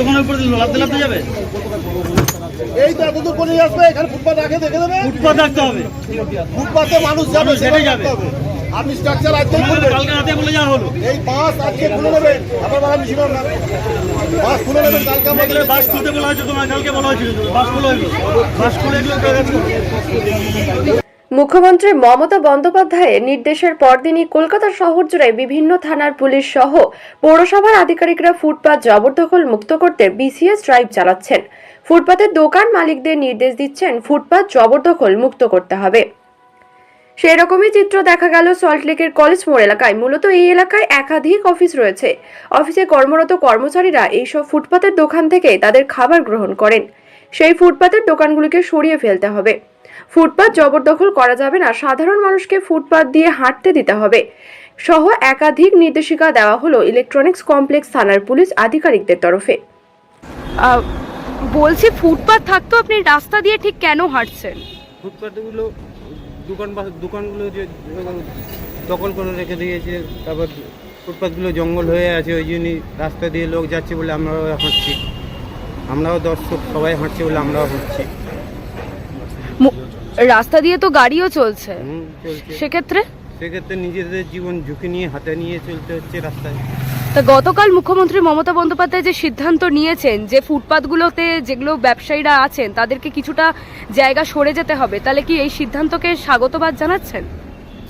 দোকানের উপরে লাফতে লাফতে যাবে? এই তো এতদূর করে আসবে এখানে ফুটপাত রাখে দেখে দেবে? ফুটপাত রাখতে হবে। ফুটপাতে মানুষ যাবে হেঁটে যাবে। আপনি স্ট্রাকচার তোমাদের খুলবেন কালকে রাতে বলে যাওয়া হলো। এই বাস আজকে খুলে নেবেন আবার বাড়া মিছিল না। বাস খুলে নেবেন কালকে আমাদের বাস খুলতে বলা হয়েছে তোমার কালকে বলা হয়েছিল। বাস খুলে হইল বাস খুলে এগুলো। মুখ্যমন্ত্রী মমতা বন্দ্যোপাধ্যায়ের নির্দেশের পরদিনই কলকাতা শহর জুড়ে বিভিন্ন থানার পুলিশ সহ পৌরসভার আধিকারিকরা ফুটপাত জবরদখল মুক্ত করতে বিসিএস ড্রাইভ চালাচ্ছেন। ফুটপাতের দোকান মালিকদের নির্দেশ দিচ্ছেন, ফুটপাত জবরদখল মুক্ত করতে হবে। সেই রকমই চিত্র দেখা গেল সল্টলেকের কলেজ মোড় এলাকায়। মূলত এই এলাকায় একাধিক অফিস রয়েছে। অফিসে কর্মরত কর্মচারীরা এইসব ফুটপাতের দোকান থেকে তাদের খাবার গ্রহণ করেন। সেই ফুটপাতের দোকানগুলিকে সরিয়ে ফেলতে হবে। ফুটপাত জবরদখল করা যাবে না। সাধারণ মানুষকে ফুটপাত দিয়ে হাঁটতে দিতে হবে। সহ একাধিক নির্দেশিকা দেওয়া হলো ইলেকট্রনিক্স কমপ্লেক্স থানার পুলিশ আধিকারিকদের তরফে। বলছি ফুটপাত থাকতো আপনি রাস্তা দিয়ে ঠিক কেন হাঁটছেন? ফুটপাতগুলো দোকান দোকানগুলো যে দখল করে রেখে দিয়েছে তারপর ফুটপাতগুলো জঙ্গল হয়ে আছে ওই জন্যই রাস্তা দিয়ে লোক যাচ্ছে বলে আমরাও হাঁটছি। আমরাও দর্শক সবাই হাঁটছে বলে আমরাও হাঁটছি। রাস্তা দিয়ে তো গাড়িও চলছে। হুম, চলছে। সেক্ষেত্রে? সেক্ষেত্রে নিজেদের জীবন ঝুঁকি নিয়ে হাতে নিয়ে চলতে হচ্ছে রাস্তায়। তা গতকাল মুখ্যমন্ত্রী মমতা বন্দ্যোপাধ্যায় যে সিদ্ধান্ত নিয়েছেন যে ফুটপাতগুলোতে যেগুলো ব্যবসায়ীরা আছেন তাদেরকে কিছুটা জায়গা সরে যেতে হবে তাহলে কি এই সিদ্ধান্তকে স্বাগতবাদ জানাচ্ছেন?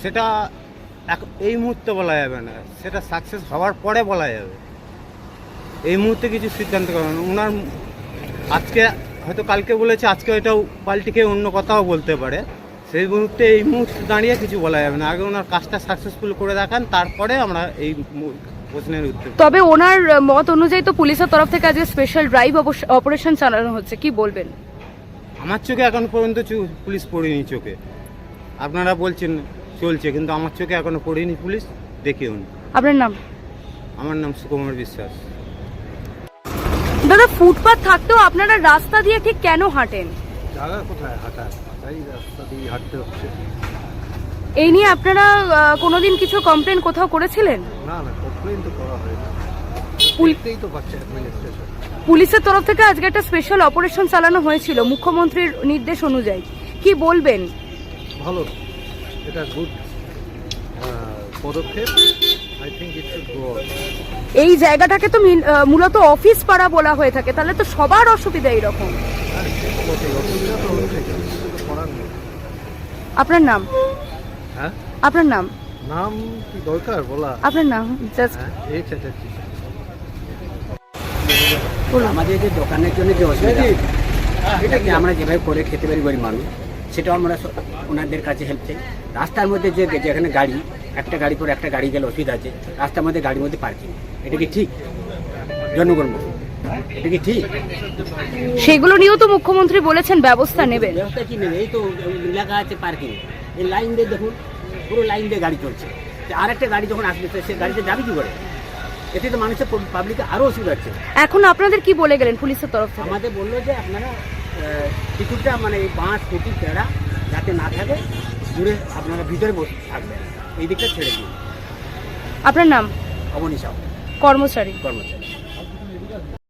সেটা এক- এই মুহূর্তে বলা যাবে না। সেটা সাকসেস হওয়ার পরে বলা যাবে। এই মুহূর্তে কিছু সিদ্ধান্ত করেন ওনার আজকে হয়তো কালকে বলেছে আজকে এটাও পাল্টিকে অন্য কথাও বলতে পারে। সেই মুহূর্তে এই মুহূর্তে দাঁড়িয়ে কিছু বলা যাবে না। আগে ওনার কাজটা সাকসেসফুল করে দেখান তারপরে আমরা এই প্রশ্নের উত্তর তবে ওনার মত অনুযায়ী তো পুলিশের তরফ থেকে আজকে স্পেশাল ড্রাইভ অপারেশন চালানো হচ্ছে। কি বলবেন? আমার চোখে এখন পর্যন্ত পুলিশ পড়েনি চোখে। আপনারা বলছেন চলছে কিন্তু আমার চোখে এখনও পড়েনি পুলিশ দেখেও। আপনার নাম? আমার নাম সুকুমার বিশ্বাস। দাদা ফুটপাত থাকতেও আপনারা রাস্তা দিয়ে ঠিক কেন হাঁটেন? জায়গা কোথায় হাঁটার? তাই রাস্তা দিয়ে হাঁটতে হচ্ছে। এই নিয়ে আপনারা আহ, কোনোদিন কিছু কমপ্লেন কোথাও করেছিলেন? না না কমপ্লেন তো করা হয় না পুল- দেখতেই তো পাচ্ছে অ্যাডমিনিস্ট্রেশন পুলিশের তরফ থেকে আজকে একটা স্পেশাল অপারেশন চালানো হয়েছিল মুখ্যমন্ত্রীর নির্দেশ অনুযায়ী। কি বলবেন? ভালো। এটা গুড পদক্ষেপ। I think it should go এই জায়গাটাকে তো মিন- মূলত অফিস পাড়া বলা হয়ে থাকে তাহলে তো সবার অসুবিধা নেই আপনার নাম? হ্যাঁ? আপনার নাম? নাম কি দরকার? বলা। আপনার নাম? জাস্ট হ্যাঁ আমাদের যে দোকানের জন্য যে অসুবিধা এটাকে আমরা যেভাবে করে খেতে পারি গরিব মানুষ সেটাও আমরা ওনাদের কাছে হেল্প চাই। রাস্তার মধ্যে যে যেখানে গাড়ি একটা গাড়ি পর একটা গাড়ি গেলে অসুবিধা আছে রাস্তার মধ্যে গাড়ির মধ্যে পার্কিং এটা কি ঠিক? জনগণ এটা কি ঠিক? সেগুলো নিয়েও তো মুখ্যমন্ত্রী বলেছেন ব্যবস্থা নেবেন। ব্যবস্থা কি নেবে? এই তো এলাকা আছে পার্কিং এই লাইন দিয়ে দেখুন পুরো লাইন দিয়ে গাড়ি চলছে। আর একটা গাড়ি যখন আসবে তো সে গাড়িতে যাবে কি করে? এতে তো মানুষের পাবলিকে আরও অসুবিধা হচ্ছে। এখন আপনাদের কি বলে গেলেন পুলিশের তরফ থেকে? আমাদের বলল যে আপনারা কিছুটা মানে বাঁশ খুঁটি তেড়া যাতে না থাকে দূরে আপনারা ভিতরে বসে থাকবেন। এই দিকটা ছেড়ে দিন। আপনার নাম? অবনী সাহু কর্মচারী। কর্মচারী।